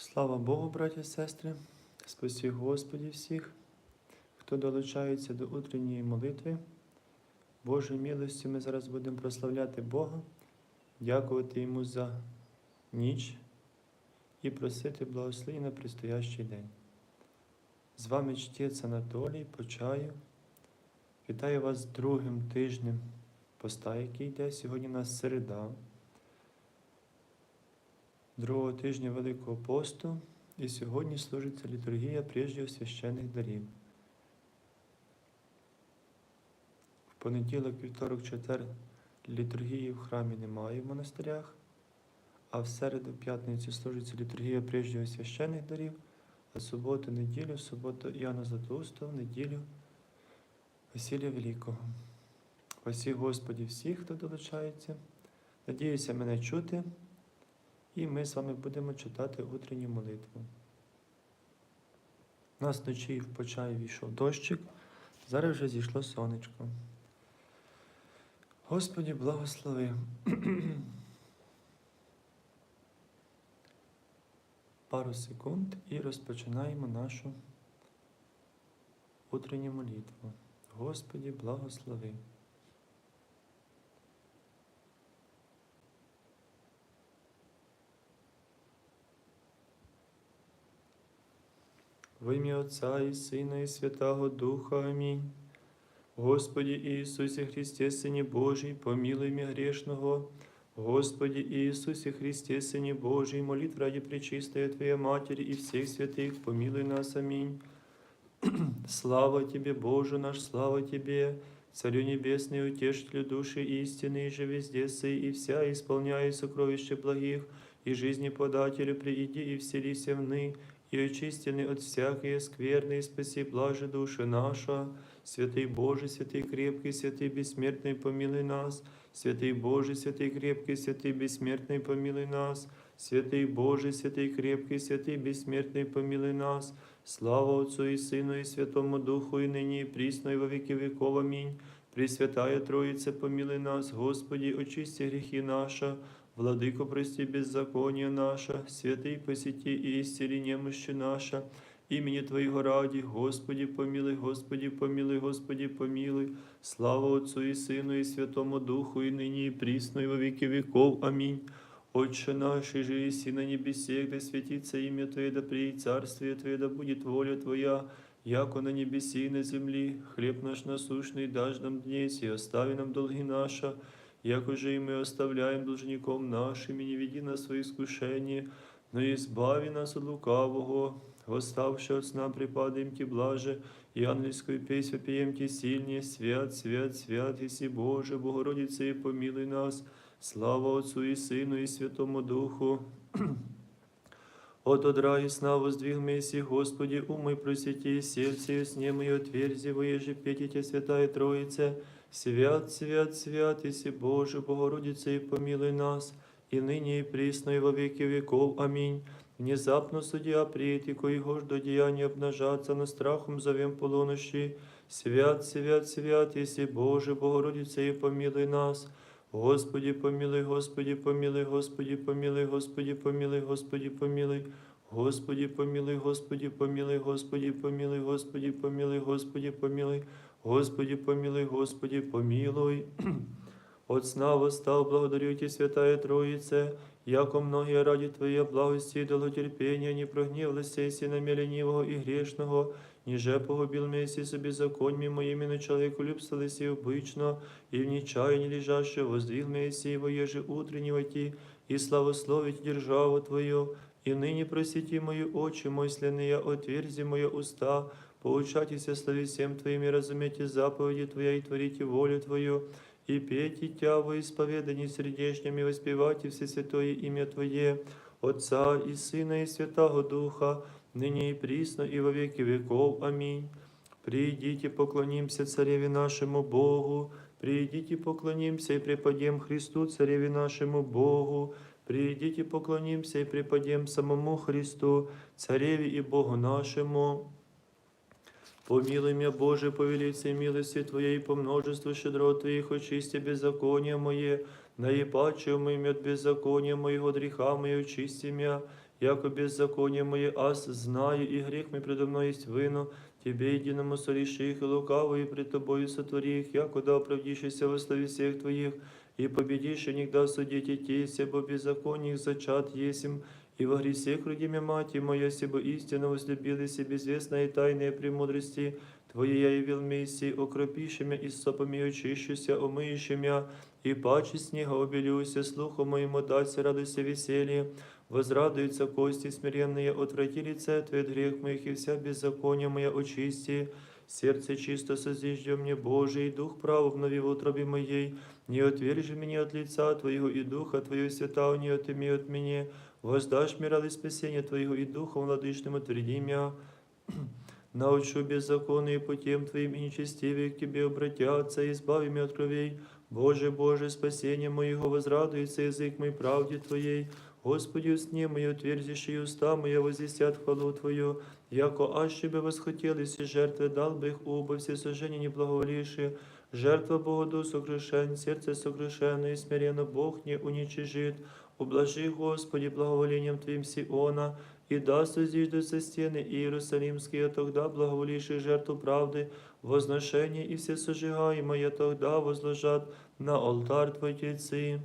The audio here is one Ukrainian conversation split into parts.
Слава Богу, браті і сестри, спасі Господі всіх, хто долучається до утренньої молитви. Божою милостю ми зараз будемо прославляти Бога, дякувати Йому за ніч і просити благословення на предстоящий день. З вами чтець Анатолій Почаю. Вітаю вас другим тижнем поста, який йде. Сьогодні у нас середа другого тижня Великого посту, і сьогодні служиться літургія прежде священних дарів. В понеділок, вівторок, четвер літургії в храмі немає в монастирях, а в середу, п'ятницю служиться літургія прежде священних дарів, а суботу, неділю, суботу Іоанна Златоустого, в неділю Василія Великого. Спасі Господі всіх, хто долучається. Надіюся мене чути. І ми з вами будемо читати утренню молитву. У нас вночі в почаї війшов дощик, зараз вже зійшло сонечко. Господі благослови. Пару секунд і розпочинаємо нашу утренню молитву. Господі благослови. В ім'я Отця і Сина, і Святого Духа. Амінь. Господі Ісусі Христе, Сині Божий, помилуй мя грешного. Господи Иисусе Христе, Сыне Божий, молит ради Пречистой Твоей Матери и всех святых, помилуй нас, аминь. Слава Тебе, Боже наш, слава Тебе, Царю Небесный, утешителю души истины, и же везде сы, и вся исполняя сокровища благих, и жизни подателю прииди и вселися вны, и очистены от всякой скверны, и спаси блаже души наша. Святый Боже, святый крепкий, святый бессмертный, помилуй нас. Святый Боже, святый крепкий, святый бессмертный, помилуй нас. Святый Боже, святый крепкий, святый бессмертный, помилуй нас. Слава Отцу и Сыну и Святому Духу, и ныне и присно, и во веки веков. Аминь. Пресвятая Троица, помилуй нас, Господи, очисти грехи наши, Владыко, прости беззаконие наше, святый посети и исцели немощи наша, имени Твоего ради, Господи, помилуй, Господи, помилуй, Господи, помилуй. Слава Отцу и Сыну и Святому Духу, и ныне и присно, и во веки веков. Аминь. Отче наш, и же еси на небесе, да святится имя Твое, да приедет царствие Твое, да будет воля Твоя, яко на небеси и на земли. Хлеб наш насущный дашь нам днесь, и остави нам долги наши, яко же и мы оставляем должником нашим, и не веди нас в свои но избави нас от лукавого, восставши от сна припадаем Ти блаже, и ангельскую песню пеем Ти сильнее, свят, свят, свят, Иси Боже, Богородице, и помилуй нас, слава Отцу и Сыну и Святому Духу. От одра и сна воздвиг Господи, умой просвети, сердце и сне мое отверзи, петите, Святая Троице, свят, свят, свят, Иси Боже, Богородице, и помилуй нас, и ныне и присно, и во веки веков. Аминь. Внезапно судья приедет, коего ж до деяния обнажаться, на страхом зовем полунощи. Свят, свят, свят, Иси Боже, Богородице, и помилуй нас. Господи, помилуй, Господи, помилуй, Господи, помилуй, Господи, помилуй, Господи, помилуй. Господи, помилуй, Господи, помилуй, Господи, помилуй, Господи, помилуй, Господи, помилуй, Господи, помилуй, Господи, помилуй. От сна восстал, благодарю Ти, Святая Троице, яко многие ради Твоей благости и долgoтерпения не прогневлася и на ленивого и грешного, ниже погубил месяц собі законьми моїми на человеку любсталися обычно, и в нечаянии лежаще воздвиг месяц его еже утреннего ти, и славословить державу Твою, и ныне просити мои очи мысленные, отверзи мои уста, поучайтесь слави всем Твоим и разумейте заповеди Твоя и творите волю Твою, и пейте Тя во исповедании сердечнем и воспевайте все святое имя Твое, Отца и Сына и Святого Духа, ныне и присно и во веки веков. Аминь. Придите, поклонимся Цареве нашему Богу, придите, поклонимся и преподем Христу, Цареве нашему Богу, придите, поклонимся и преподем самому Христу, Цареве и Богу нашему. Помилуй меня, Боже, по велице милости Твоей, по множеству щедрот Твоих, очисти беззаконие мое, наипаче умыми от беззакония моего греха мое, очисти меня, яко беззаконие мое ас знаю, и грех мой предо мной есть вино, Тебе единому сореши их, и лукавые пред Тобою сотвори их, якуда оправдишься во славе всех Твоих, и победишь, и нигда судить и тейся, бо беззаконие зачат есим, и во гресех родимя мати моя, себо истинно возлюбились, и безвестные тайные премудрости Твои я явил Мессии, окропиши мя, и сопами очищуся, омыющи мя, и паче снега обелюся, слуху моему даться, радуйся веселье, возрадуются кости смиренные, отврати лице Твое от грех моих, и вся беззаконие моя очисти, сердце чисто созиждя мне, Божий, и дух прав обнови в утробе моей, не отвержи меня от лица Твоего, и духа Твоего свята не отыми от меня, воздашь мне радость спасения Твоего, и духом владычным отверди меня. Научу беззаконные путем Твоим и нечестивые к Тебе обратятся, и избави меня от кровей. Боже, Боже, спасение моего, возрадуется язык мой правде Твоей. Господи, усне мои утвердишь, и уста моя возвестят хвалу Твою. Яко аще бы восхотелись и жертвы, дал бы их оба все сожжения неблаговолившие. Жертва Богоду согрешен, сердце согрешено, и смиренно Бог не уничижит. Ублажи, Господи, благоволением Твоим Сиона, и даст зиждутся стены Иерусалимские, тогда благоволившие жертву правды, возношение и все сожигаемое тогда возложат на алтарь Твой Тельцы.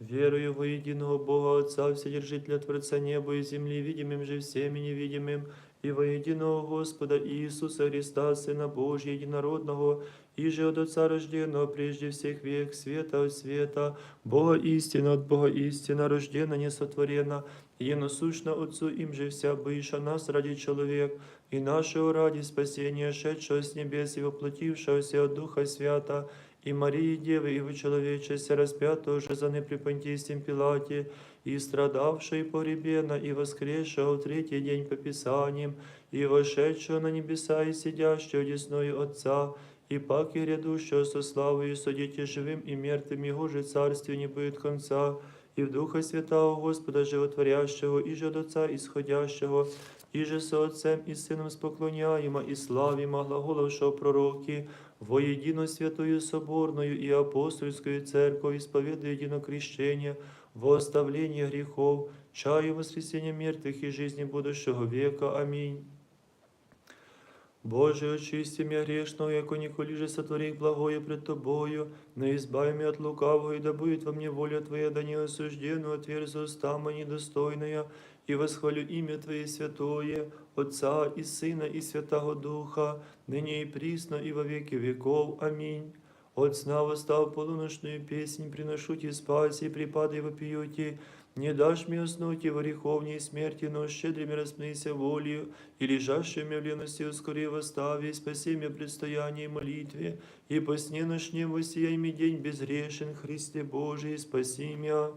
Верую во единого Бога Отца, Вседержителя Творца неба и земли, видимым же всеми невидимым, и во единого Господа Иисуса Христа, Сына Божия, единородного, и же от Отца рожденного прежде всех век, света от света, Бога истина от Бога истина, рождена, несотворена, и насущна Отцу им же вся быша нас ради человек, и нашего ради спасения, шедшего с небес и воплотившегося от Духа Свята, и Марии Девы, и вычеловечеся распятого же за неприпонтийством Пилате, и страдавшего и погребена, и воскресшего в третий день по Писаниям, и вошедшего на небеса, и сидящего десною Отца, и паки грядущего со славою судите живым и мертвым, Его же царствие не будет конца, и в Духа Святого Господа Животворящего, и же от Отца исходящего, и же со Отцем и Сыном споклоняемо, и славимо глаголовшего пророки, во едино святую соборную и апостольскую церковь исповедуя едино крещение, во оставление грехов, чаю воскресения мертвых и жизни будущего века. Аминь. Боже, очисти меня грешного, яко николи же сотвори благое пред Тобою, но избави меня от лукавого, и да будет во мне воля Твоя, да не осуждену, отверзу уста мои недостойная, и восхвалю имя Твое святое, Отца и Сына и Святого Духа, ныне и присно, и во веки веков. Аминь. От сна восстав полуночную песнь, приношу Ти спаси, припады вопиюти, не дашь мне уснуть и в греховней смерти, но щедрыми распнися волею, и лежащими в лености ускори восстави, спаси меня предстоянии и молитве, и по сне ночнем воссияй ми день безгрешен, Христе Божий, спаси меня.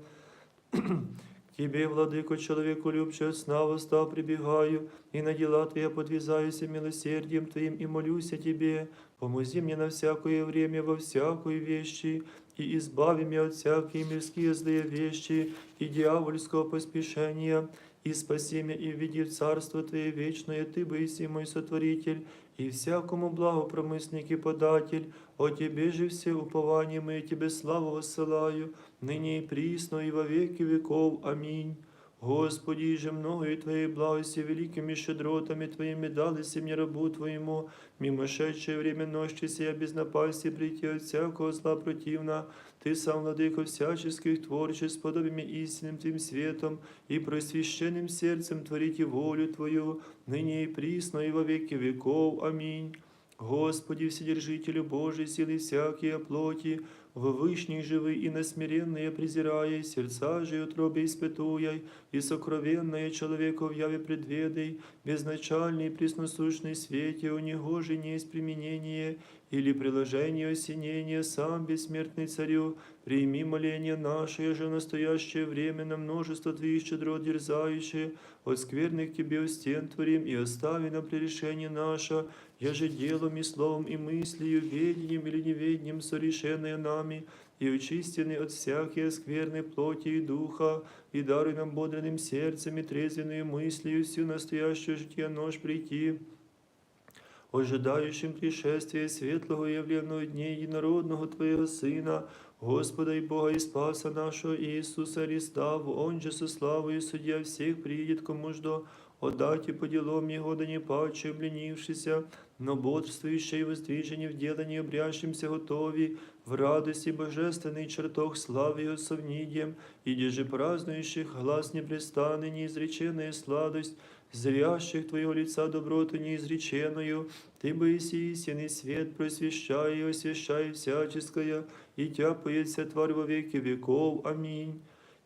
К Тебе, владыко, человеку любче от сна восстав прибегаю, и на дела Твоя подвязаюся милосердием Твоим, и молюсь о Тебе. Помози мне на всякое время, во всякой вещи, и избави меня от всякие мирские злые вещи и дьявольского поспешения, и спаси меня и введи в Царство Твое вечное, Ты быси мой сотворитель, и всякому благу промысник и податель, о Тебе же все упования мои, Тебе славу воссылаю, ныне и присно, и во веки веков. Аминь. Господи, же многою Твоей благости, великими щедротами Твоими далися мне рабу Твоему, мимо шедшее время ночи сия без напасти прийти от всякого зла противна, Ты сам, владыко всяческих творчеств, подобиями истинным Твоим светом и просвященным сердцем творите волю Твою, ныне и присно, и во веки веков. Аминь. Господи, Вседержителю Божий, силы всякие плоти, в вышних живы и на смиренные презирая, сердца же утробе испытуяй, и сокровенное человеку в яве предведай, безначальный и пресносущный свете, у него же не есть применение, или приложение осенения, сам бессмертный царю, прими моление наше же в настоящее время на множество Твоих щедрот дерзающие, от скверных Тебе стен творим и остави на пререшение наше, я же делом и словом и мыслью, ведением или неведением сорешенное нами, и очистены от всякие скверной плоти и духа, и даруй нам бодренным сердцем и трезвенную мыслью всю настоящую житие нож прийти, ожидающим пришествия светлого явленного дня единородного Твоего Сына, Господа и Бога и Спаса нашего Иисуса Христа, Он же со славою судья всех приедет, кому ждо, отдать и по делам Его, да не паче обленившися, но бодрствующие и воздвижение в делании обрящимся готови, в радости божественный чертог славы Его совнидием, и деже празднующих глаз непрестанный, неизреченная сладость, зрящих Твоего лица доброту неизреченную, Ты бы истинный свет просвещай и освящай всяческое, и тяпается тварь во веки веков. Аминь.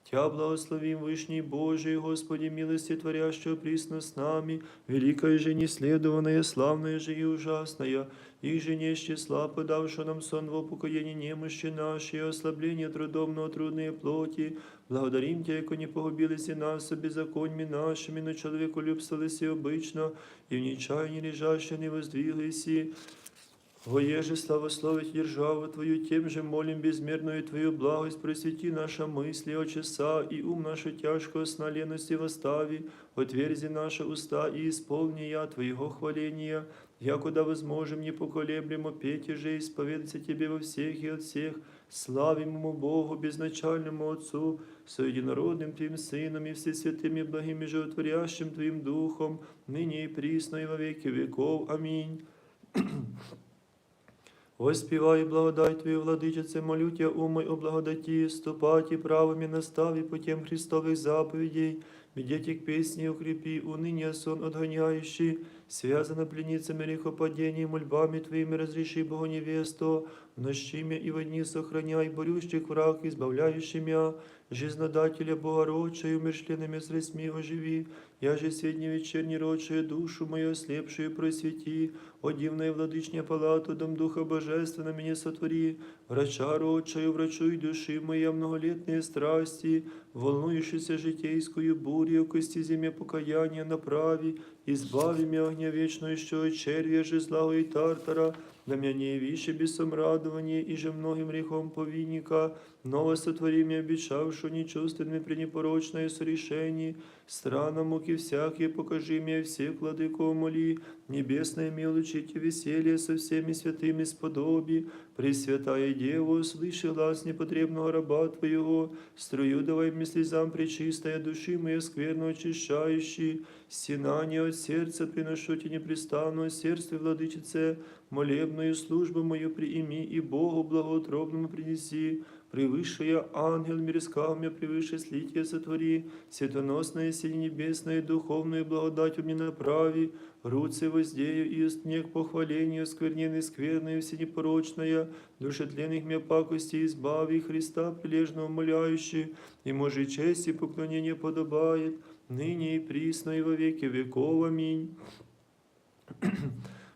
Тя благословим Вышний Божий, Господи, милости творящего присно с нами, великая же неследованная, славная же и ужасная, и же не с числа, подавшего нам сон в упокоении немощи нашей, и ослабление трудом на трудные плоти, благодарим Тебя, яко не погубились и нас беззаконьми нашими, но человеку любствовались обычно, и в нечаянии лежащие не воздвиглись, Воеже славословить державу Твою, тем же молим безмерную Твою благость, просвети наша мысли, очеса, и ум нашу тяжкого сна лености восстави, отверзи наши уста и исполни я Твоего хваления, якуда возможем непоколеблемо петь и же исповедаться Тебе во всех и от всех, славимому Богу, безначальному Отцу, со единородным Твоим Сыном и всесвятым и благим и животворящим Твоим Духом, ныне и присно и во веки веков. Аминь. Воспівай благодать Твою, владичице, молю Тя, умой о благодаті, ступати правами настави путем Христових заповедей, медети к песне укрепи, уныние сон отгоняющий, связано пленницами грехопадений, мольбами Твоими разреши Богу невесту, в нощи мя и во дни сохраняй, борющих враг, избавляющий мя, жизнодателя Богородча, умершленными средствами оживи, я же средне вечерней рочую душу мою ослепшую просвети, о дивная владычня палату, дом Духа Божественно меня сотвори, врача рочаю, врачуй души моя многолетние страсти, волнующейся житейскую бурью, кости земе покаяния направи, избави меня огня вечного, еще от червя же и тартара, на меня не вище бесом радование, и же многим грехом повинника, ново сотвори меня, обещавшую нечувственными пренепорочное сорешение, страна муки всякие, покажи мне всех, владыко, моли, небесное милучите веселье со всеми святыми сподоби, Пресвятая Дева, услыши глаз непотребного раба Твоего, струю давай мне слезам пречистая души моей скверно очищающей, стенание от сердца приношу Тебе непрестанно, сердце владычице, молебную службу мою приими и Богу благоутробному принеси, превысшая ангел мир искал меня, превыше слитие сотвори, светоносное силе небесное, духовную благодать мне направи, руцы воздею и устнег похвалению, скверненной скверной, всенепорочная, душетленных меня пакости избави, Христа прилежно умоляющий, и може честь и поклонение подобает, ныне и присно и во веки веков. Аминь.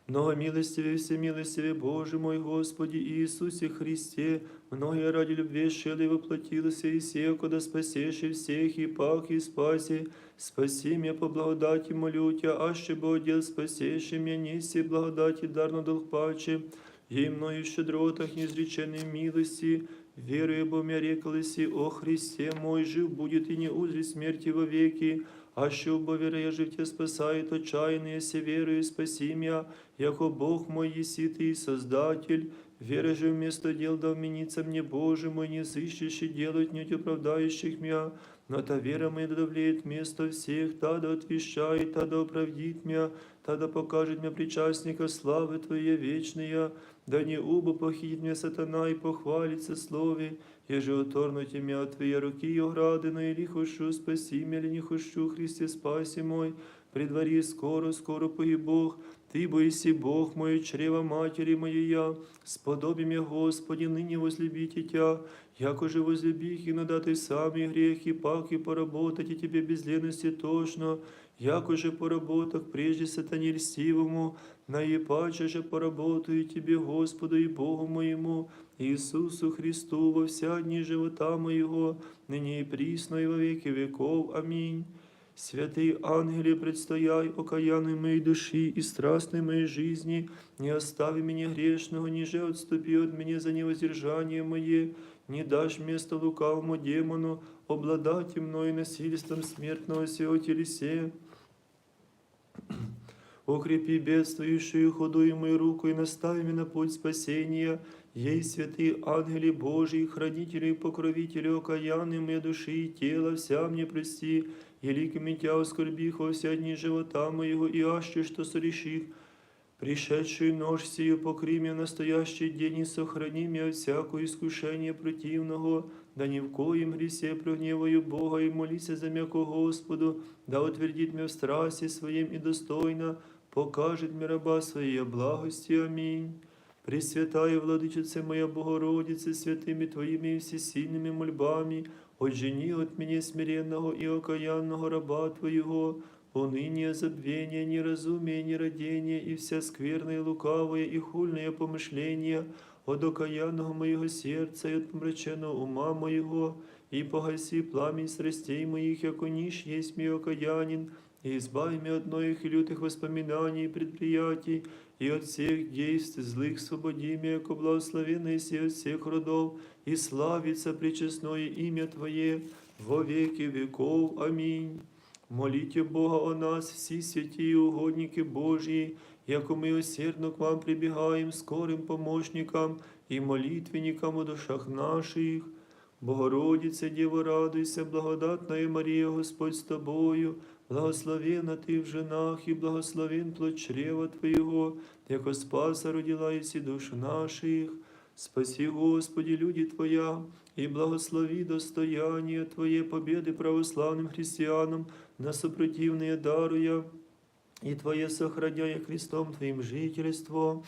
Много милостивее, всемилостивее Боже мой Господи Иисусе Христе, многие ради любви шел и воплотился, и сея, куда спасешь и всех, и пах, и спаси, спаси меня по благодати, молю Тебя, аще бы одел спасешь, и меня неси благодати, дарно долг паче, ей мною щедротах неизреченной милости, веруя, бо меня рекалися, о Христе мой, жив будет и не узри смерти во веки, а що бо віра життя спасает отчаянные, се верою спаси меня, яко Бог мой еси ты и Создатель, вера же вместо дел да вменится мне, Боже мой, не сыщущий делать не оправдающих меня, но та вера моя да давлеет место всех, та да отвещает, та да оправдит меня, та да покажет мне причастника славы Твоей вечная, да не убо похитит мне сатана и похвалится слове, Еже оторнуть ім'я от Твоей руки оградину, или хочу спаси меня, или не хочу, Христе, спаси мой, при дворі скоро, скоро погиб Бог, Ты боиси Бог мой, чрева матери моей я, сподоби меня, Господи, ныне возлюбите Тя, яко же возлюбих, и надо сами грехи, пак и поработать, и Тебе без лености тошно, яко же поработах прежде сатане льстивому, наипаче же поработаю Тебе, Господу и Богу моему, Иисусу Христу во вся дни живота моего, ныне и присно и во веки веков. Аминь. Святый ангеле, предстояй окаянной моей души и страстной моей жизни, не остави меня грешного, ниже отступи от меня за невоздержание мое, не дашь место лукавому демону, обладать мною насильством смертного сего телесе. Укрепи бедствующую худую мою руку и настави меня на путь спасения, Ей святые ангели Божии, хранители и покровители окаянные моей души и тела, вся мне прости, и ликами Тя оскорбих во вся дни живота моего, и аще, что сореших, Пришедшую нож сию покри меня настоящий день и сохрани меня от всякого искушения противного, да ни в коем гресе прогневаю Бога и молися за мяко Господу, да утвердит меня в страсти своим и достойно покажет мне раба своей благости. Аминь. Пресвятая Владычице моя Богородице, святыми Твоими и всесильными мольбами, отжени от меня смиренного и окаянного раба Твоего, уныние, забвение, неразумие, нерадение и вся скверное, лукавое и хульное помышление от окаянного моего сердца и от помраченного ума моего, и погаси пламень страстей моих, яко ниш есть мой окаянин, и избави меня от многих и лютых воспоминаний и предприятий, и от всех действий злых свободи меня, яко благословенный си от всех родов, и славится пречестное имя Твое во веки веков. Аминь. Молите Бога о нас, всі святі і угодники Божії, яко ми усердно к вам прибігаємо скорим помощникам і молитвенникам у душах наших. Богородице, Діво, радуйся, благодатна Марія, Господь з тобою, благословена ти в женах, і благословен плод чрева Твоєго, яко спаса родила і всі душ наших. Спаси, Господи, люди Твоя, и благослови достояние Твое победы православным христианам на сопротивные даруя, и Твое сохраняя Христом Твоим жительство.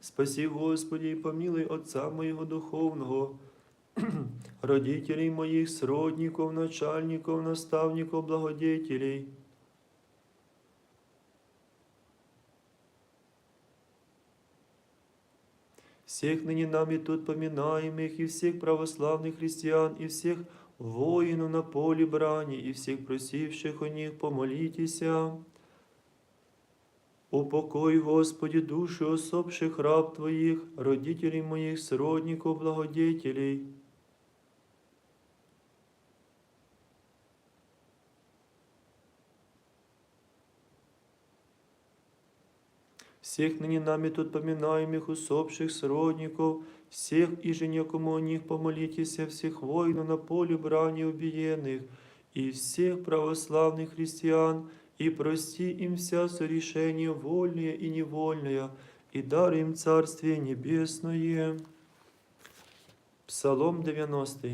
Спаси, Господи, и помилуй Отца моего духовного, родителей моих, сродников, начальников, наставников, благодетелей, всех ныне нами тут поминаемых, и всех православных христиан, и всех воинов на поле брани, и всех просивших о них, помолитеся. Упокой, Господи, души особших раб Твоих, родителей моих, сродников, благодетелей. всех ныне нами тут поминаемых усопших сродников, всех и же некому о них помолитесь, всех воинов на поле брани убиенных, и всех православных христиан, и прости им вся сорешения вольные и невольные, и дар им Царствие Небесное. Псалом 90.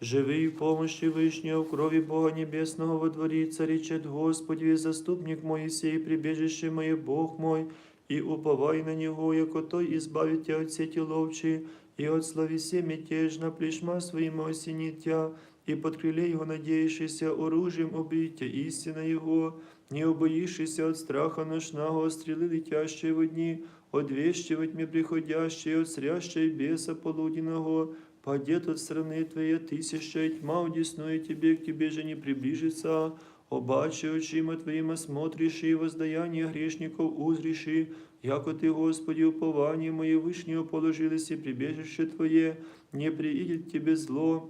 Живи в помощи Вышнего, в крови Бога Небесного во дворица, речет Господи, заступник Моисей, прибежище мое, Бог мой, и уповай на Него, яко Той избавит тебя от сети ловчи, и от словесе мятежно плешма своим осенит тя, и под крыле Его надеющийся оружием убить истина Его, не убоишься от страха ношного, от стрелы летящей в дни, от вещи во тьме приходящей, от срящей беса полуденного, падет от страны Твоей тысяча, и тьма удесную Тебе, к Тебе же не приближится, Обаче очима Твоїми смотришь и воздаяние грешников узриши, яко Ты, Господи, упование мое вышнее положилось и прибежище Твое, не приидет Тебе зло,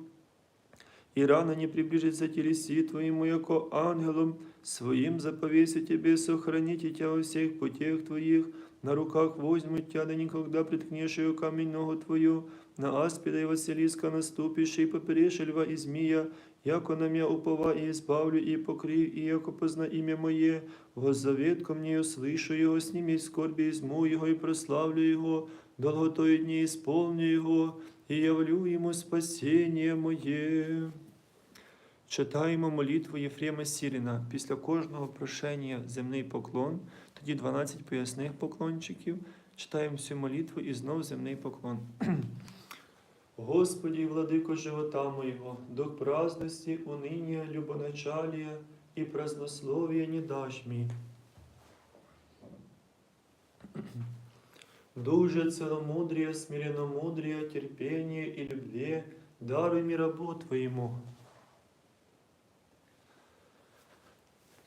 и рано не приближится телеси Твоему, яко ангелом своим заповеся Тебе сохраните Тебя во всех путях Твоих, на руках возьмут Тебя, да никогда приткнешь ее камень ногу Твою, на аспида и Василиска наступишь, и поперешь льва и змея, яко на меня упова и избавлю, и покрив, и яко позна имя Мое, воззовет ко мне, услышу Его, сними скорби изму Его, и прославлю Его, долготою дни исполню Его, и явлю Ему спасение Моє. Читаємо молитву Єфрема Сіріна. Після кожного прошення земний поклон, тоді 12 поясних поклончиків. Читаємо всю молитву і знов земний поклон. Господи, владыко живота моего, дух праздности, уныния, любоначалия и празднословия не дашь мне. Дух же целомудрия, смиренномудрия, терпения и любви, даруй мне рабу Твоему.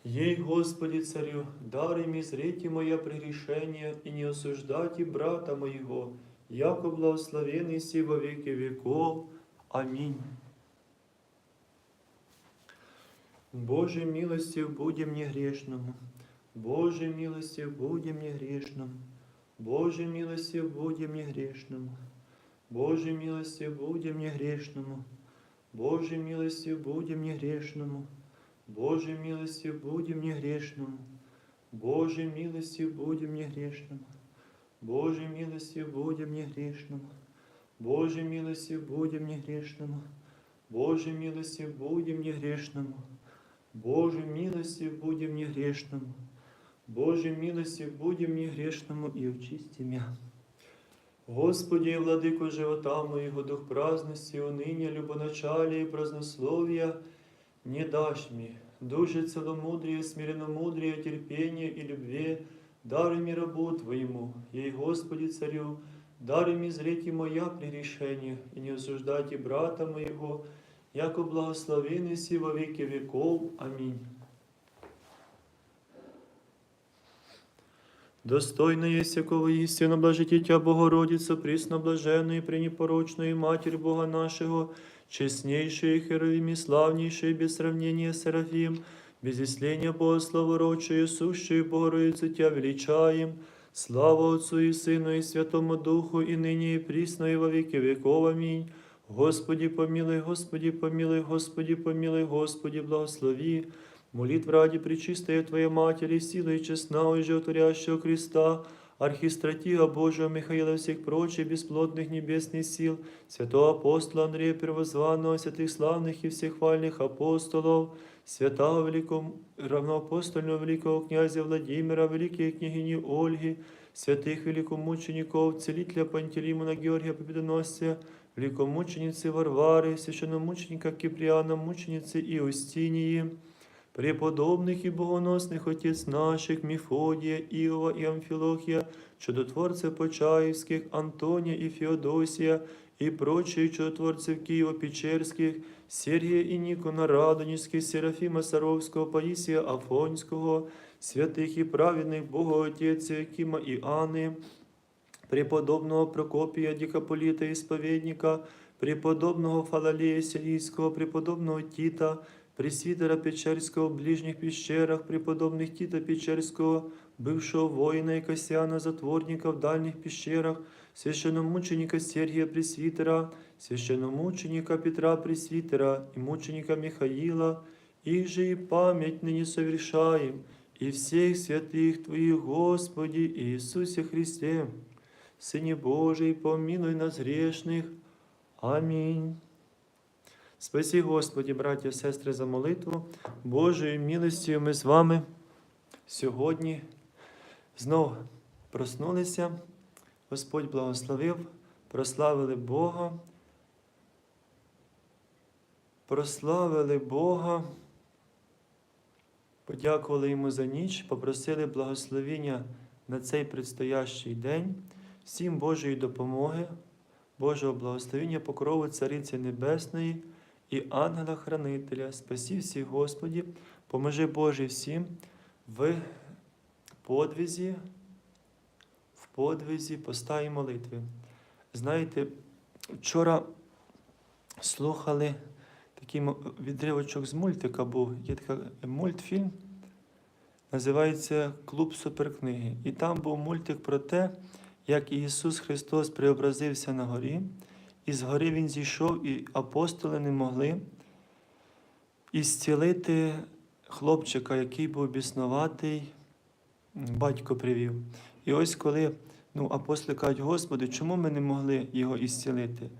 Ей, Господи, царю, даруй мне зрите моя прегрешение и не осуждайте брата моего, яко благословенный си во веки веков. Аминь. Боже милостив, будем мне грешному. Боже милостив, будем мне грешному. Боже милостив, будем мне грешному. Боже милости, будем мне грешному. Боже милости, будем мне грешному. Боже милости, будем мне грешному. Боже милости, будем мне грешному. Боже милости, будем мне грешному. Боже милости, будем мне грешному. Боже милости, будем мне грешному. Боже милости, будем мне грешному. Боже милости, будем мне грешному и очисти мя. Господи, владико живота моего, дух праздности, уныния, любоначалия и празднословия, не дашь мне, душе целомудрия, смиренномудрия, терпения и любви, даруй мне рабу Твоему, ей, Господи, царю, даруй мне зреть и моя прегрешение, и не осуждать и брата моего, яко благословенный си во веки веков. Аминь. Достойно есть всякого истинно блажитетя Богородица, пресноблаженную и пренепорочную Матерь Бога нашего, честнейшая Херовим и славнейшая без сравнения Серафим, Безіслення Бога, славорочою, сущою, Богородицю Тя величаєм, слава Отцу і Сину, і Святому Духу, і нині, і прісно, і во віки віков. Амінь. Господі помилуй, Господі помилуй, Господі помилуй, Господі благослови. Молитв раді причистая Твоя Матері, сила і чесна, і животворящого Христа, архистратига Божого Михаила всіх прочих безплодних небесних сил, святого апостола Андрея Первозванного, святых славних і всіх хвальних апостолов, святого великого равноапостольного великого князя Владимира, великой княгини Ольги, святых великомучеников, целителя Пантелеймона Георгия Победоносца, великомученицы Варвары, священномученика Киприана, мученицы Иустинии, преподобных и богоносных отец наших Мефодия, Иова и Амфилохия, чудотворцев Почаевских, Антония и Феодосия, и прочих чудотворців Києво-Печерських, Сергія і Нікона Радонівських, Серафіма Саровського, Паїсія Афонського, святих і праведних Богоотця Якіма і Анни, преподобного Прокопія Дікаполіта і сповідника, преподобного Фалалея Сирійського, преподобного Тіта, Пресвітера Печерського в ближніх пещерах, преподобних Тіта Печерського, бившого воїна і Касяна, затворника в дальніх пещерах священномученика Сергия Пресвитера, священномученика Петра Пресвитера и мученика Михаила, их же и память ныне совершаем, и всех святых Твоих, Господи Иисусе Христе, Сыне Божий, помилуй нас грешных. Амінь. Спасі, Господі, браті і сестри, за молитву. Божою милостю ми з вами сьогодні знов проснулися. Господь благословив, прославили Бога. Прославили Бога, подякували Йому за ніч, попросили благословення на цей предстоящий день, всім Божої допомоги, Божого благословення, покрову Цариці Небесної і ангела-хранителя. Спасі всіх Господі, поможи Боже всім в подвізі, в подвізі поста і молитви. Знаєте, вчора слухали такий відривочок з мультика був. Є такий мультфільм, називається Клуб суперкниги. І там був мультик про те, як Ісус Христос преобразився на горі, і з гори Він зійшов, і апостоли не могли ісцілити хлопчика, який був біснуватий, батько привів. І ось коли ну, апостоли кажуть, Господи, чому ми не могли його ісцілити?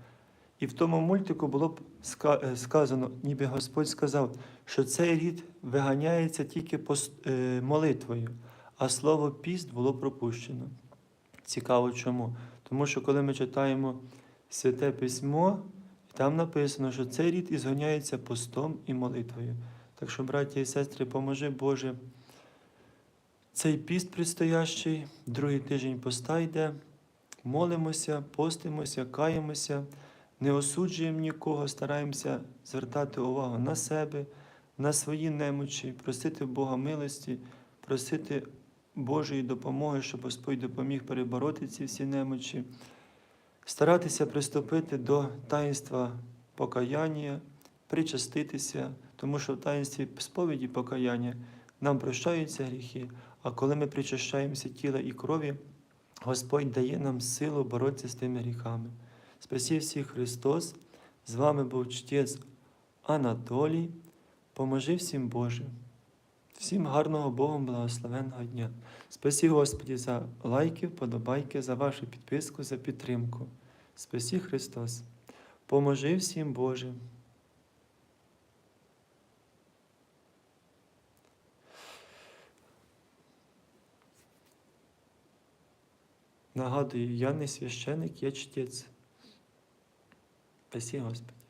І в тому мультику було б е, сказано, ніби Господь сказав, що цей рід виганяється тільки пос- е, молитвою, а слово піст було пропущено. Цікаво чому? Тому що коли ми читаємо Святе Письмо, там написано, що цей рід ізгоняється постом і молитвою. Так що, браті і сестри, поможи Боже. Цей піст предстоящий, другий тиждень поста йде, молимося, постимося, каємося, не осуджуємо нікого, стараємося звертати увагу на себе, на свої немочі, просити Бога милості, просити Божої допомоги, щоб Господь допоміг перебороти ці всі немочі, старатися приступити до таїнства покаяння, причаститися, тому що в таїнстві сповіді покаяння нам прощаються гріхи, а коли ми причащаємося тіла і крові, Господь дає нам силу боротися з тими гріхами. Спасі всіх Христос. З вами був чтець Анатолій. Поможи всім Боже. Всім гарного Богом благословенного дня. Спасі Господі за лайки, вподобайки, за вашу підписку, за підтримку. Спасі Христос. Поможи всім Боже. Нагадую, я не священик, я чтець. Спасі Господи.